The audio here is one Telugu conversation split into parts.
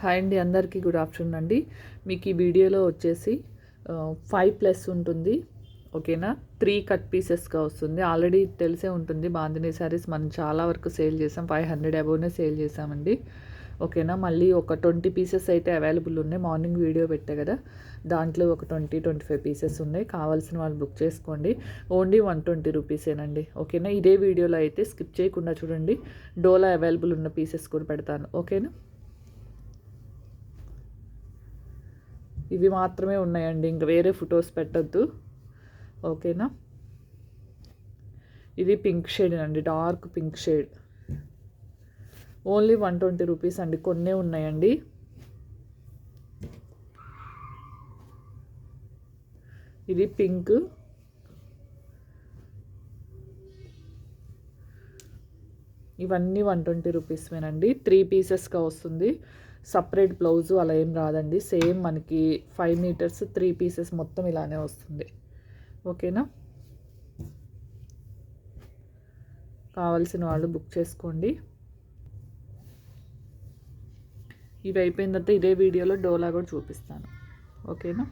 హాయ్ అండి అందరికీ గుడ్ ఆఫ్టర్నూన్ అండి. మీకు ఈ వీడియోలో వచ్చేసి ఫైవ్ ప్లస్ ఉంటుంది. ఓకేనా? త్రీ కట్ పీసెస్గా వస్తుంది. ఆల్రెడీ తెలిసే ఉంటుంది బాందినీ శారీస్ మనం చాలా వరకు సేల్ చేసాం. ఫైవ్ హండ్రెడ్ అబోవ్నే సేల్ చేసామండి. ఓకేనా? మళ్ళీ ఒక ట్వంటీ పీసెస్ అయితే అవైలబుల్ ఉన్నాయి. మార్నింగ్ వీడియో పెట్టే కదా? దాంట్లో ఒక ట్వంటీ ట్వంటీ ఫైవ్ పీసెస్ ఉన్నాయి. కావాల్సిన వాళ్ళు బుక్ చేసుకోండి. ఓన్లీ వన్ ట్వంటీ రూపీసేనండి ఓకేనా? ఇదే వీడియోలో అయితే స్కిప్ చేయకుండా చూడండి. డోలా అవైలబుల్ ఉన్న పీసెస్ కూడా పెడతాను. ఓకేనా? ఇవి మాత్రమే ఉన్నాయండి ఇంకా వేరే ఫొటోస్ పెట్టద్దు. ఓకేనా? ఇది పింక్ షేడ్ అండి dark pink shade. Only one twenty rupees అండి కొన్నే ఉన్నాయండి. ఇది పింక్. ఇవన్నీ వన్ ట్వంటీ రూపీస్మేనండి త్రీ పీసెస్గా వస్తుంది. సపరేట్ బ్లౌజు అలా ఏం రాదండి. సేమ్ మనకి ఫైవ్ మీటర్స్ త్రీ పీసెస్ మొత్తం ఇలానే వస్తుంది. ఓకేనా? కావాల్సిన వాళ్ళు బుక్ చేసుకోండి. ఇవి అయిపోయిన తర్వాత ఇదే వీడియోలో డోలా కూడా చూపిస్తాను. ఓకేనా?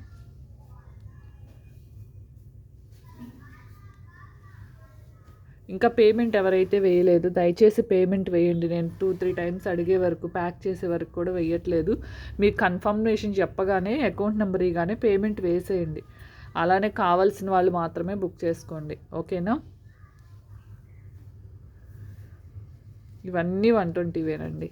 ఇంకా పేమెంట్ ఎవరైతే వేయలేదు దయచేసి పేమెంట్ వేయండి. నేను టూ త్రీ టైమ్స్ అడిగే వరకు ప్యాక్ చేసే వరకు కూడా వేయట్లేదు. మీకు కన్ఫర్మేషన్ చెప్పగానే అకౌంట్ నెంబర్ ఇగానే పేమెంట్ వేసేయండి. అలానే కావాల్సిన వాళ్ళు మాత్రమే బుక్ చేసుకోండి. ఓకేనా? ఇవన్నీ వన్ ట్వంటీవేనండి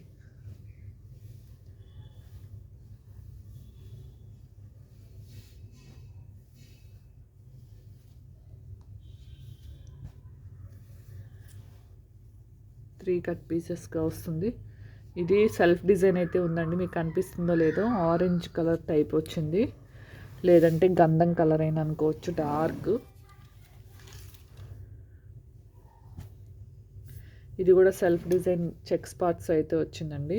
త్రీ కట్ పీసెస్గా వస్తుంది. ఇది సెల్ఫ్ డిజైన్ అయితే ఉందండి. మీకు కనిపిస్తుందో లేదో ఆరెంజ్ కలర్ టైప్ వచ్చింది. లేదంటే గంధం కలర్ అయినా అనుకోవచ్చు. డార్క్. ఇది కూడా సెల్ఫ్ డిజైన్ చెక్ స్పాట్స్ అయితే వచ్చిందండి.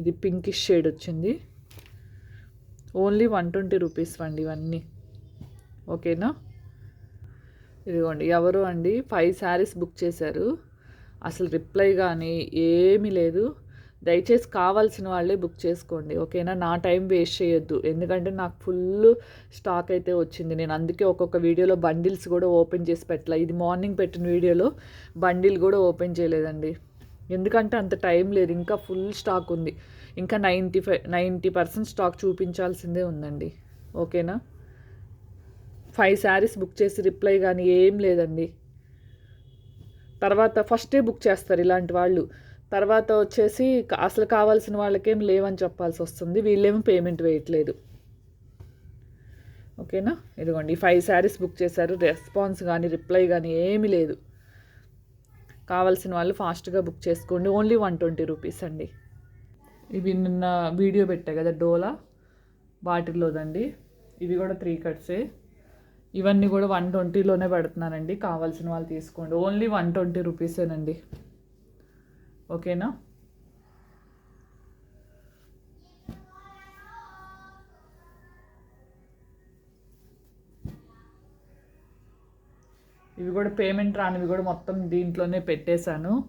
ఇది పింకిష్ షేడ్ వచ్చింది. ఓన్లీ వన్ ట్వంటీ రూపీస్ అండి ఇవన్నీ. ఓకేనా? ఇదిగోండి ఎవరు అండి? ఫైవ్ శారీస్ బుక్ చేశారు. అసలు రిప్లై కానీ ఏమీ లేదు. దయచేసి కావాల్సిన వాళ్ళే బుక్ చేసుకోండి ఓకేనా? నా టైం వేస్ట్ చేయొద్దు. ఎందుకంటే నాకు ఫుల్ స్టాక్ అయితే వచ్చింది. నేను అందుకే ఒక్కొక్క వీడియోలో బండిల్స్ కూడా ఓపెన్ చేసి పెట్టలే. ఇది మార్నింగ్ పెట్టిన వీడియోలో బండిల్ కూడా ఓపెన్ చేయలేదండి. ఎందుకంటే అంత టైం లేదు. ఇంకా ఫుల్ స్టాక్ ఉంది. ఇంకా ninety five ninety percent stock చూపించాల్సిందే ఉందండి. ఓకేనా? ఫైవ్ శారీస్ బుక్ చేసి రిప్లై కానీ ఏం లేదండి. తర్వాత ఫస్టే బుక్ చేస్తారు ఇలాంటి వాళ్ళు. తర్వాత వచ్చేసి అసలు కావాల్సిన వాళ్ళకేం లేవని చెప్పాల్సి వస్తుంది. వీళ్ళేమో పేమెంట్ వేయట్లేదు. ఓకేనా ఇదిగోండి ఫైవ్ శారీస్ బుక్ చేశారు. రెస్పాన్స్ కానీ రిప్లై కానీ ఏమీ లేదు. కావాల్సిన వాళ్ళు ఫాస్ట్గా బుక్ చేసుకోండి. ఓన్లీ వన్ ట్వంటీ రూపీస్ అండి. ఇవి నిన్న వీడియో పెట్టా కదా డోలా? వాటిల్లోదండి. ఇవి కూడా త్రీ కట్సే ఇవన్నీ కూడా వన్ ట్వంటీలోనే పెడుతున్నానండి. కావాల్సిన వాళ్ళు తీసుకోండి. ఓన్లీ వన్ ట్వంటీ రూపీసేనండి. ఓకేనా? ఇవి కూడా పేమెంట్ రానివి కూడా మొత్తం దీంట్లోనే పెట్టేశాను.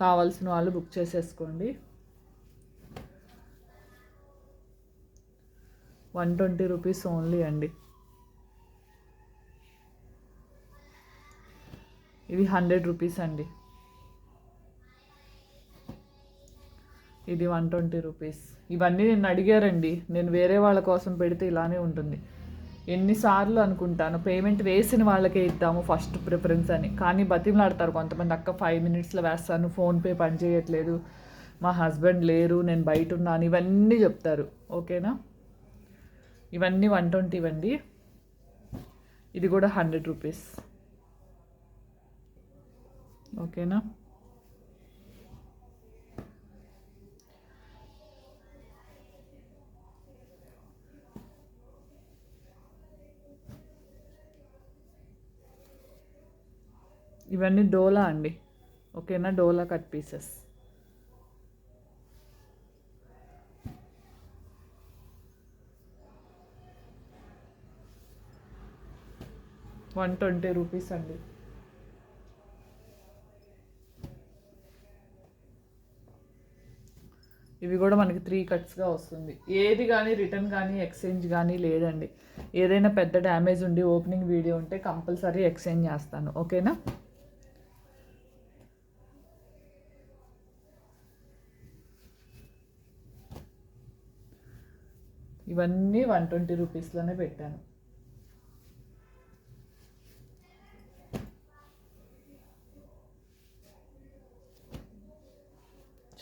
కావాల్సిన వాళ్ళు బుక్ చేసేసుకోండి. వన్ ట్వంటీ రూపీస్ ఓన్లీ అండి. ఇవి హండ్రెడ్ రూపీస్ అండి. ఇది వన్ ట్వంటీ రూపీస్. ఇవన్నీ నేను అడిగారండి. నేను వేరే వాళ్ళ కోసం పెడితే ఇలానే ఉంటుంది. ఎన్నిసార్లు అనుకుంటాను పేమెంట్ వేసిన వాళ్ళకే ఇద్దాము ఫస్ట్ ప్రిఫరెన్స్ అని. కానీ బతిమలాడతారు కొంతమంది అక్క ఫైవ్ మినిట్స్లో వేస్తాను ఫోన్పే పనిచేయట్లేదు మా హస్బెండ్ లేరు నేను బయట ఉన్నాను. ఇవన్నీ చెప్తారు. ఓకేనా? ఇవన్నీ వన్ ట్వంటీ ఇవ్వండి. ఇది కూడా హండ్రెడ్ రూపీస్. ఓకేనా? ఇవన్నీ డోలా అండి. ఓకేనా? Dola cut pieces. One twenty rupees అండి. ఇవి కూడా మనకి త్రీ కట్స్గా వస్తుంది. ఏది కానీ రిటర్న్ కానీ ఎక్స్చేంజ్ కానీ లేదండి. ఏదైనా పెద్ద డ్యామేజ్ ఉండి ఓపెనింగ్ వీడియో ఉంటే కంపల్సరీ ఎక్స్చేంజ్ చేస్తాను. ఓకేనా ఇవన్నీ వన్ ట్వంటీ రూపీస్లోనే పెట్టాను.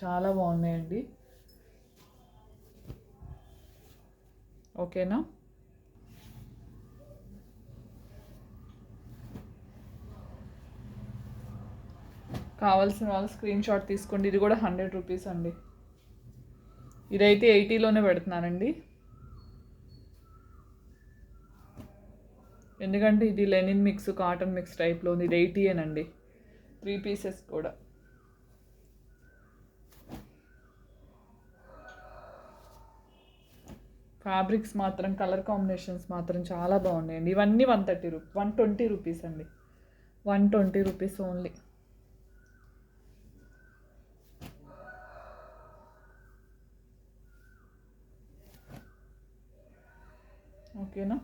చాలా బాగున్నాయండి. ఓకేనా? కావాల్సిన వాళ్ళు స్క్రీన్ షాట్ తీసుకోండి. ఇది కూడా హండ్రెడ్ రూపీస్ అండి. ఇదైతే ఎయిటీలోనే పెడుతున్నానండి. ఎందుకంటే ఇది లెనిన్ మిక్స్ కాటన్ మిక్స్ టైప్లో ఉంది. ఇది ఎయిటీయేనండి. త్రీ పీసెస్ కూడా. ఫ్యాబ్రిక్స్ మాత్రం కలర్ కాంబినేషన్స్ మాత్రం చాలా బాగున్నాయండి. ఇవన్నీ one thirty rupee one twenty rupees అండి. One twenty rupees only. ఓకేనా?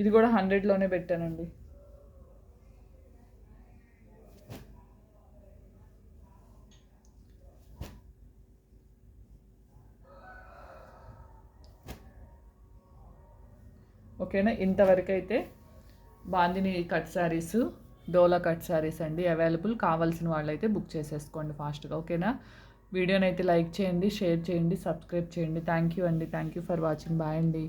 ఇది కూడా హండ్రెడ్లోనే పెట్టానండి. ఓకేనా? ఇంతవరకు అయితే బాందిని కట్ శారీస్ డోలా కట్ శారీస్ అండి అవైలబుల్. కావాల్సిన వాళ్ళైతే బుక్ చేసేసుకోండి ఫాస్ట్గా ఓకేనా? వీడియోని అయితే లైక్ చేయండి షేర్ చేయండి సబ్స్క్రైబ్ చేయండి. థ్యాంక్ యూ అండి. Thank you for watching. Bye అండి.